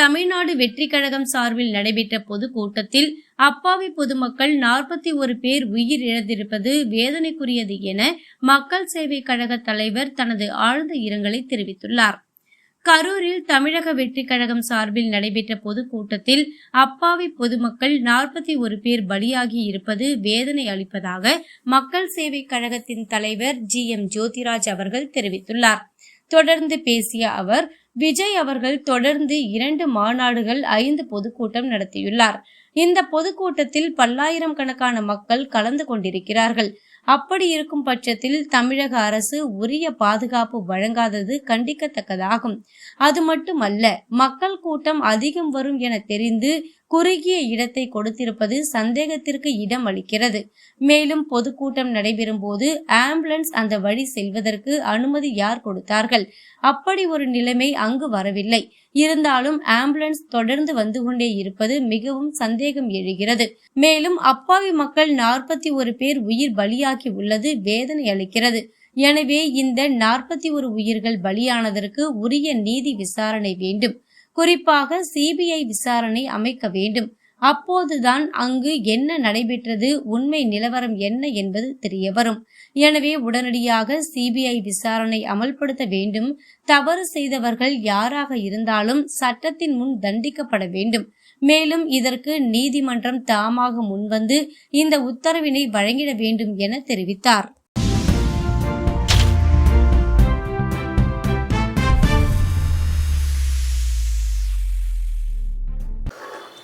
தமிழ்நாடு வெற்றி கழகம் சார்பில் நடைபெற்ற பொதுக்கூட்டத்தில் அப்பாவி பொதுமக்கள் நாற்பத்தி ஒரு பேர் உயிர் இழந்திருப்பது வேதனைக்குரியது என மக்கள் சேவை கழக தலைவர் தனது ஆழ்ந்த இரங்கலை தெரிவித்துள்ளார். கரூரில் தமிழக வெற்றி கழகம் சார்பில் நடைபெற்ற பொதுக்கூட்டத்தில் அப்பாவி பொதுமக்கள் நாற்பத்தி ஒரு பேர் பலியாகி இருப்பது வேதனை அளிப்பதாக மக்கள் சேவை கழகத்தின் தலைவர் ஜி எம் ஜோதிராஜ் அவர்கள் தெரிவித்துள்ளார். தொடர்ந்து பேசிய அவர் விஜய் அவர்கள் தொடர்ந்து இரண்டு மாநாடுகள் ஐந்து பொதுக்கூட்டம் நடத்தியுள்ளார். இந்த பொதுக்கூட்டத்தில் பல்லாயிரம் கணக்கான மக்கள் கலந்து கொண்டிருக்கிறார்கள். அப்படி இருக்கும் பட்சத்தில் தமிழக அரசு உரிய பாதுகாப்பு வழங்காதது கண்டிக்கத்தக்கதாகும். அது மட்டுமல்ல மக்கள் கூட்டம் அதிகம் வரும் என தெரிந்து குறுகிய இடத்தை கொடுத்திருப்பது சந்தேகத்திற்கு இடம் அளிக்கிறது. மேலும் பொதுக்கூட்டம் நடைபெறும் போது ஆம்புலன்ஸ் அந்த வழி செல்வதற்கு அனுமதி யார் கொடுத்தார்கள்? அப்படி ஒரு நிலைமை அங்கு வரவில்லை. இருந்தாலும் ஆம்புலன்ஸ் தொடர்ந்து வந்து கொண்டே இருப்பது மிகவும் சந்தேகம் எழுகிறது. மேலும் அப்பாவி மக்கள் நாற்பத்தி ஒரு பேர் உயிர் பலியாகி உள்ளது வேதனை அளிக்கிறது. எனவே இந்த நாற்பத்தி ஒரு உயிர்கள் பலியானதற்கு உரிய நீதி விசாரணை வேண்டும். குறிப்பாக சிபிஐ விசாரணை அமைக்க வேண்டும். அப்போதுதான் அங்கு என்ன நடைபெற்றது உண்மை நிலவரம் என்ன என்பது தெரியவரும். எனவே உடனடியாக சிபிஐ விசாரணை அமல்படுத்த வேண்டும். தவறு செய்தவர்கள் யாராக இருந்தாலும் சட்டத்தின் முன் தண்டிக்கப்பட வேண்டும். மேலும் இதற்கு நீதிமன்றம் தாமாக முன்வந்து இந்த உத்தரவினை வழங்கிட வேண்டும் என தெரிவித்தார்.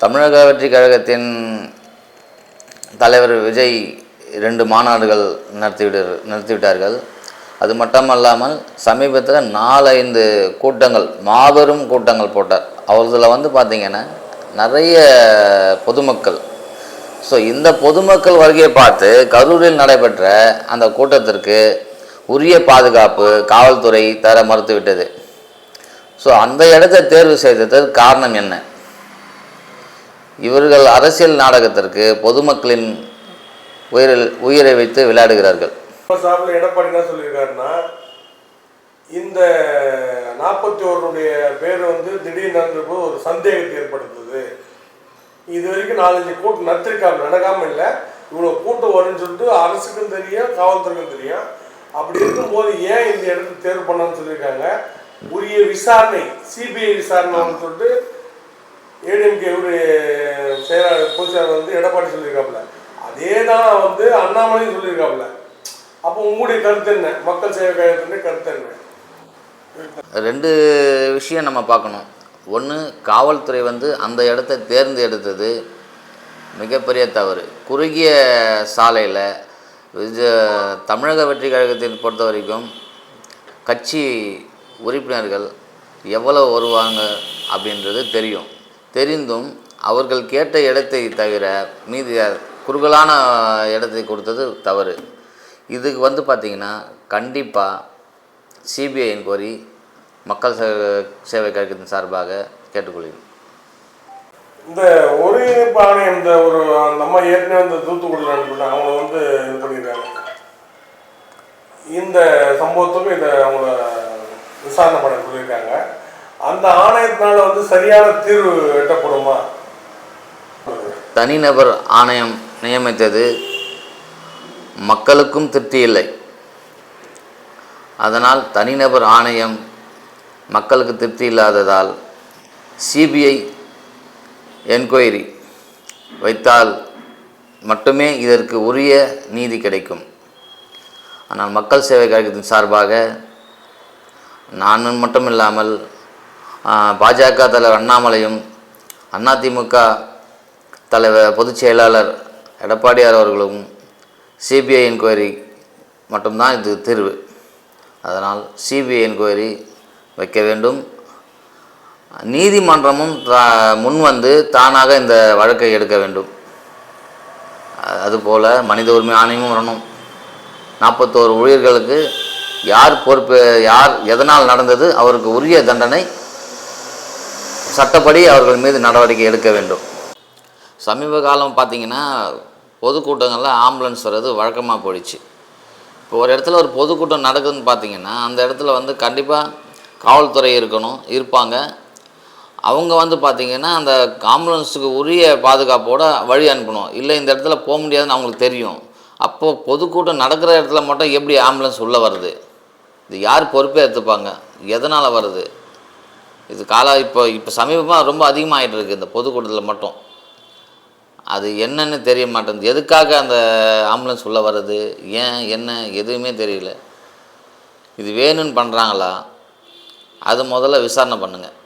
தமிழக வெற்றி கழகத்தின் தலைவர் விஜய் இரண்டு மாநாடுகள் நடத்திவிட நடத்திவிட்டார்கள். அது மட்டுமல்லாமல் சமீபத்தில் நாலஞ்சு கூட்டங்கள் மாபெரும் கூட்டங்கள் போட்டார். அவர்களில் வந்து பார்த்திங்கன்னா நிறைய பொதுமக்கள். ஸோ இந்த பொதுமக்கள் வருகையை பார்த்து கரூரில் நடைபெற்ற அந்த கூட்டத்திற்கு உரிய பாதுகாப்பு காவல்துறை தர மறுத்துவிட்டது. ஸோ அந்த இடத்தை தேர்வு செய்ததற்கு காரணம் என்ன? இவர்கள் அரசியல் நாடகத்திற்கு பொதுமக்களின் உயிரில் உயிரை வைத்து விளையாடுகிறார்கள். சார்பில் எடப்பாடி என்ன சொல்லியிருக்காருன்னா இந்த நாற்பத்தி ஓருடைய பேர் வந்து திடீர்னு ஒரு சந்தேகத்தை ஏற்படுத்துது. இது வரைக்கும் நாலஞ்சு கூட்டம் நத்திருக்காம நடக்காம இல்லை. இவ்வளோ கூட்டம் வரும்னு சொல்லிட்டு அரசுக்கும் தெரியும் காவல்துறைக்கும் தெரியும். அப்படி இருக்கும்போது ஏன் இந்த இடத்துல தேர்வு பண்ணணும்னு சொல்லியிருக்காங்க? உரிய விசாரணை சிபிஐ விசாரணைன்னு சொல்லிட்டு ஏடிஎம்கே செயலாளர் பொதுச்செயலாளர் வந்து எடப்பாடி சொல்லியிருக்காப்புல. அதே தான் வந்து அண்ணாமலையும் சொல்லியிருக்காப்புல. அப்போ உங்களுடைய கருத்து என்ன? மக்கள் சேவை கழகத்தினுடைய கருத்து என்ன? ரெண்டு விஷயம் நம்ம பார்க்கணும். ஒன்று காவல்துறை வந்து அந்த இடத்த தேர்ந்தெடுத்தது மிகப்பெரிய தவறு. குறுகிய சாலையில் தமிழக வெற்றி கழகத்தை பொறுத்த வரைக்கும் கட்சி உறுப்பினர்கள் எவ்வளோ வருவாங்க அப்படின்றது தெரியும். தெரிந்தும் அவர்கள் கேட்ட இடத்தை தவிர மீதி குறுகலான இடத்தை கொடுத்தது தவறு. இதுக்கு வந்து பார்த்திங்கன்னா கண்டிப்பாக சிபிஐ என்கொயரி மக்கள் சேவை சேவை கழகத்தின் சார்பாக கேட்டுக்கொள்கிறேன். இந்த ஒருங்கிணைப்பு ஆணையம் இந்த ஒரு நம்ம ஏற்கனவே இந்த தூத்துக்குடியில் அனுப்பிட்டாங்க அவங்கள வந்து இது பண்ணியிருக்காங்க இந்த சம்பவத்துக்கும் இதை அவங்கள விசாரணை பண்ண சொல்லியிருக்காங்க அந்த ஆணையத்தினால வந்து சரியான தீர்வு எட்டப்படுமா? தனிநபர் ஆணையம் நியமித்தது மக்களுக்கும் திருப்தி இல்லை. அதனால் தனிநபர் ஆணையம் மக்களுக்கு திருப்தி இல்லாததால் சிபிஐ என்கொயரி வைத்தால் மட்டுமே இதற்கு உரிய நீதி கிடைக்கும். ஆனால் மக்கள் சேவை கழகத்தின் சார்பாக நான் மட்டும் இல்லாமல் பாஜக தலைவர் அண்ணாமலையும் அதிமுக தலைவர் பொதுச் செயலாளர் எடப்பாடியார் அவர்களும் சிபிஐ என்கொயரி மட்டும்தான் இது தீர்வு. அதனால் சிபிஐ என்கொயரி வைக்க வேண்டும். நீதிமன்றமும் முன் வந்து தானாக இந்த வழக்கை எடுக்க வேண்டும். அதுபோல் மனித உரிமை ஆணையமும் வரணும். நாற்பத்தோரு ஊழியர்களுக்கு யார் பொறுப்பு யார் எதனால் நடந்தது அவருக்கு உரிய தண்டனை சட்டப்படி அவர்கள் மீது நடவடிக்கை எடுக்க வேண்டும். சமீப காலம் பார்த்தீங்கன்னா பொதுக்கூட்டங்களில் ஆம்புலன்ஸ் வர்றது வழக்கமாக போயிடுச்சு. இப்போ ஒரு இடத்துல ஒரு பொதுக்கூட்டம் நடக்குதுன்னு பார்த்தீங்கன்னா அந்த இடத்துல வந்து கண்டிப்பாக காவல்துறை இருக்கணும் இருப்பாங்க. அவங்க வந்து பார்த்திங்கன்னா அந்த ஆம்புலன்ஸுக்கு உரிய பாதுகாப்போடு வழி அனுப்பணும். இல்லை இந்த இடத்துல போக முடியாதுன்னு அவங்களுக்கு தெரியும். அப்போது பொதுக்கூட்டம் நடக்கிற இடத்துல மட்டும் எப்படி ஆம்புலன்ஸ் உள்ளே வருது இது யார் பொறுப்பே எடுத்துப்பாங்க எதனால் வருது இது காலா இப்போ இப்போ சமீபமாக ரொம்ப அதிகமாகிட்டு இருக்குது இந்த பொதுக்கூட்டத்தில் மட்டும். அது என்னன்னு தெரிய மாட்டேங்குது எதுக்காக அந்த ஆம்புலன்ஸ் உள்ளே வருது ஏன் என்ன எதுவுமே தெரியல. இது வேணும்னு பண்ணுறாங்களா அது முதல்ல விசாரணை பண்ணுங்கள்